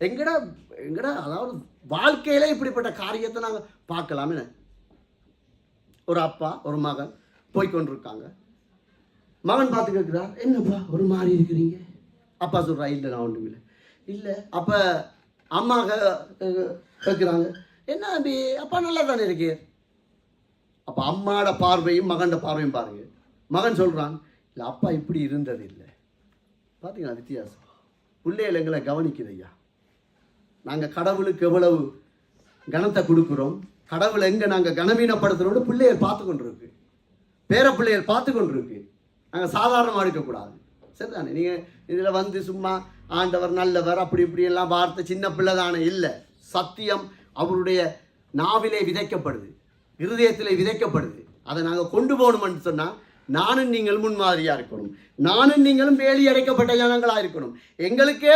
எங்கட எங்கட அதாவது வாழ்க்கையில இப்படிப்பட்ட காரியத்தை நாங்கள் பார்க்கலாம்னு ஒரு அப்பா ஒரு மகன் போய்கொண்டிருக்காங்க மகன் பார்த்து கேட்குறார் என்னப்பா ஒரு மாதிரி இருக்கிறீங்க? அப்பா சொல்கிறா இல்லை நான் ஒன்றும் இல்லை. இல்லை அப்போ அம்மா கேட்குறாங்க என்ன தம்பி அப்பா நல்லா தானே இருக்கே? அப்போ அம்மாட பார்வையும் மகனோட பார்வையும் பாருங்க. மகன் சொல்கிறான் இல்லை அப்பா இப்படி இருந்தது இல்லை பார்த்தீங்களா வித்தியாசம்? பிள்ளைகள் எங்களை கவனிக்குது ஐயா. நாங்கள் கடவுளுக்கு எவ்வளவு கனத்தை கொடுக்குறோம் கடவுளை எங்கே நாங்கள் கனவீனப்படுத்துகிறோம்னு பிள்ளையர் பார்த்து கொண்டு இருக்கு பேர பிள்ளையர் பார்த்து கொண்டு இருக்கு நாங்கள் சாதாரணமாக இருக்கக்கூடாது. சரிதானே? நீங்கள் இதில் வந்து சும்மா ஆண்டவர் நல்லவர் அப்படி இப்படி எல்லாம் வார்த்தை சின்ன பிள்ளை தானே. இல்லை சத்தியம் அவருடைய நாவிலே விதைக்கப்படுது. இருதயத்திலே விதைக்கப்படுது. அதை நாங்கள் கொண்டு போகணும்னு சொன்னால் நானும் நீங்களும் முன்மாதிரியாக இருக்கணும். நானும் நீங்களும் வேலி அடைக்கப்பட்ட ஜனங்களாக இருக்கணும். எங்களுக்கே